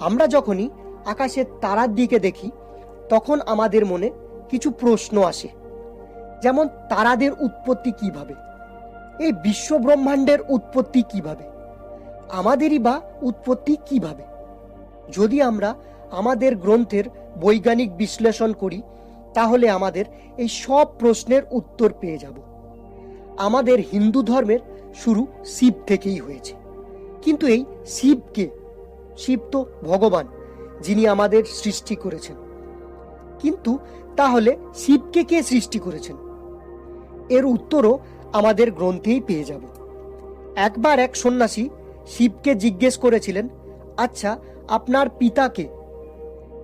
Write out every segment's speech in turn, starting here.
আমরা যখনই আকাশের তারার দিকে দেখি, তখন আমাদের মনে কিছু প্রশ্ন আসে। যেমন, তারাদের উৎপত্তি কীভাবে? এই বিশ্ব ব্রহ্মাণ্ডের উৎপত্তি কীভাবে? আমাদেরই বা উৎপত্তি কীভাবে? যদি আমরা আমাদের গ্রন্থের বৈজ্ঞানিক বিশ্লেষণ করি, তাহলে আমাদের এই সব প্রশ্নের উত্তর পেয়ে যাব। আমাদের হিন্দু ধর্মের শুরু শিব থেকেই হয়েছে। কিন্তু এই শিবকে শিব তো ভগবান, যিনি আমাদের সৃষ্টি করেছেন। কিন্তু তাহলে শিবকে কে সৃষ্টি করেছেন? এর উত্তরও আমাদের গ্রন্থেই পেয়ে যাব। একবার এক সন্ন্যাসী শিবকে জিজ্ঞেস করেছিলেন আচ্ছা আপনার পিতাকে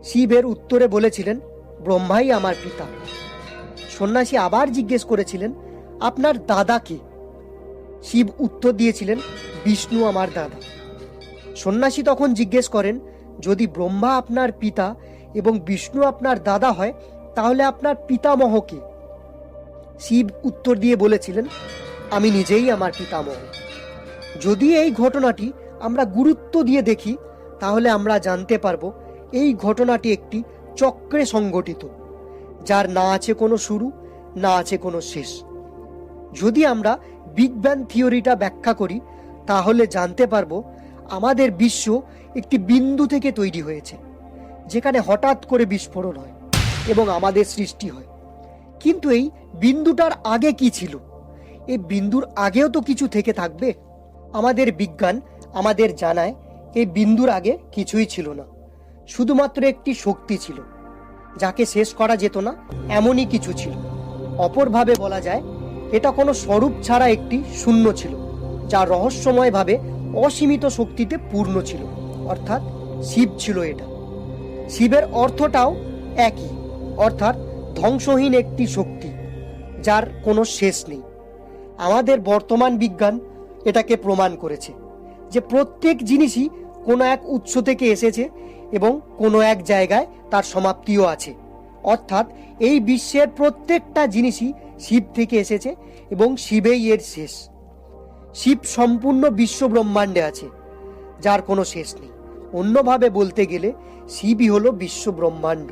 শিবের উত্তরে বলেছিলেন, ব্রহ্মাই আমার পিতা। সন্ন্যাসী আবার জিজ্ঞেস করেছিলেন, আপনার দাদাকে শিব উত্তর দিয়েছিলেন, বিষ্ণু আমার দাদা। সন্ন্যাসী তখন জিজ্ঞেস করেন, যদি ব্রহ্মা আপনার পিতা এবং বিষ্ণু আপনার দাদা হয়, তাহলে আপনার পিতামহকে শিব উত্তর দিয়ে বলেছিলেন, আমি নিজেই আমার পিতামহ। যদি এই ঘটনাটি আমরা গুরুত্ব দিয়ে দেখি, তাহলে আমরা জানতে পারব, এই ঘটনাটি একটি চক্রে সংগঠিত যার না আছে কোনো শুরু, না আছে কোনো শেষ। যদি আমরা বিগ ব্যাং থিওরিটা ব্যাখ্যা করি, তাহলে জানতে পারব আমাদের বিশ্ব একটি বিন্দু থেকে তৈরি হয়েছে, যেখানে হঠাৎ করে বিস্ফোরণ হয় এবং আমাদের সৃষ্টি হয়। কিন্তু এই বিন্দুটার আগে কি ছিল? এই বিন্দুর আগেও তো কিছু থেকে থাকবে? আমাদের বিজ্ঞান আমাদের জানায় এই বিন্দুর আগে কিছুই ছিল না, শুধুমাত্র একটি শক্তি ছিল, যাকে শেষ করা যেত না, এমনই কিছু ছিল। অপরভাবে বলা যায়, এটা কোনো স্বরূপ ছাড়া একটি শূন্য ছিল, যা রহস্যময়ভাবে অসীমিত শক্তিতে পূর্ণ ছিল, অর্থাৎ শিব ছিল এটা। শিবের অর্থটাও একই, অর্থাৎ ধ্বংসহীন একটি শক্তি, যার কোনো শেষ নেই। আমাদের বর্তমান বিজ্ঞান এটাকে প্রমাণ করেছে যে প্রত্যেক জিনিসই কোনো এক উৎস থেকে এসেছে এবং কোনো এক জায়গায় তার সমাপ্তিও আছে। অর্থাৎ এই বিশ্বের প্রত্যেকটা জিনিসই শিব থেকে এসেছে এবং শিবেই এর শেষ। শিব সম্পূর্ণ বিশ্ব ব্রহ্মাণ্ডে আছে, যার কোনো শেষ নেই। অন্যভাবে বলতে গেলে, শিবই হলো বিশ্ব ব্রহ্মাণ্ড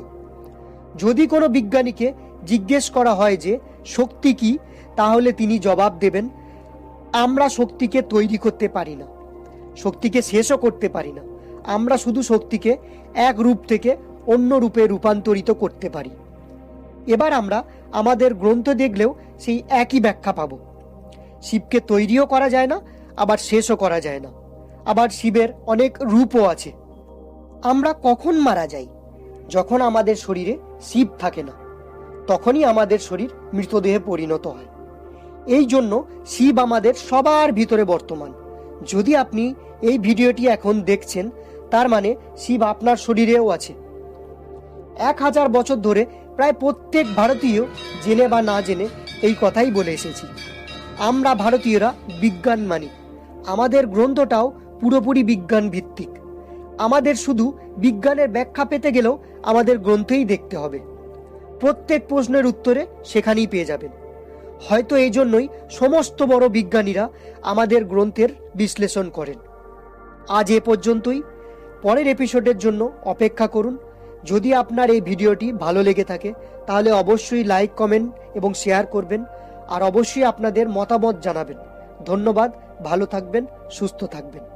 যদি কোনো বিজ্ঞানীকে জিজ্ঞেস করা হয় যে, শক্তি কি? তাহলে তিনি জবাব দেবেন, আমরা শক্তিকে তৈরি করতে পারি না, শক্তিকে শেষও করতে পারি না। আমরা শুধু শক্তিকে এক রূপ থেকে অন্য রূপে রূপান্তরিত করতে পারি। এবার আমরা আমাদের গ্রন্থ দেখলেও সেই একই ব্যাখ্যা পাব। শিবকে তৈরিও করা যায় না, আবার শেষও করা যায় না। আবার শিবের অনেক রূপও আছে। আমরা কখন মারা যাই? যখন আমাদের শরীরে শিব থাকে না, তখনই আমাদের শরীর মৃতদেহে পরিণত হয়। এই জন্য শিব আমাদের সবার ভিতরে বর্তমান। যদি আপনি এই ভিডিওটি এখন দেখছেন, তার মানে শিব আপনার শরীরেও আছে। এক হাজার বছর ধরে প্রায় প্রত্যেক ভারতীয় জেনে বা না জেনে এই কথাই বলে এসেছি। আমরা ভারতীয়রা বিজ্ঞান মানি। আমাদের গ্রন্থটাও পুরোপুরি বিজ্ঞান ভিত্তিক আমাদের শুধু বিজ্ঞানের ব্যাখ্যা পেতে গেলেও আমাদের গ্রন্থেই দেখতে হবে। প্রত্যেক প্রশ্নের উত্তরে সেখানেই পেয়ে যাবেন। হয়তো এই জন্যই সমস্ত বড় বিজ্ঞানীরা আমাদের গ্রন্থের বিশ্লেষণ করেন। আজ এ পর্যন্তই। পরের এপিসোডের জন্য অপেক্ষা করুন। যদি আপনার এই ভিডিওটি ভালো লেগে থাকে, তাহলে অবশ্যই লাইক, কমেন্ট এবং শেয়ার করবেন। আর অবশ্যই আপনাদের মতামত জানাবেন। ধন্যবাদ ভালো থাকবেন সুস্থ থাকবেন।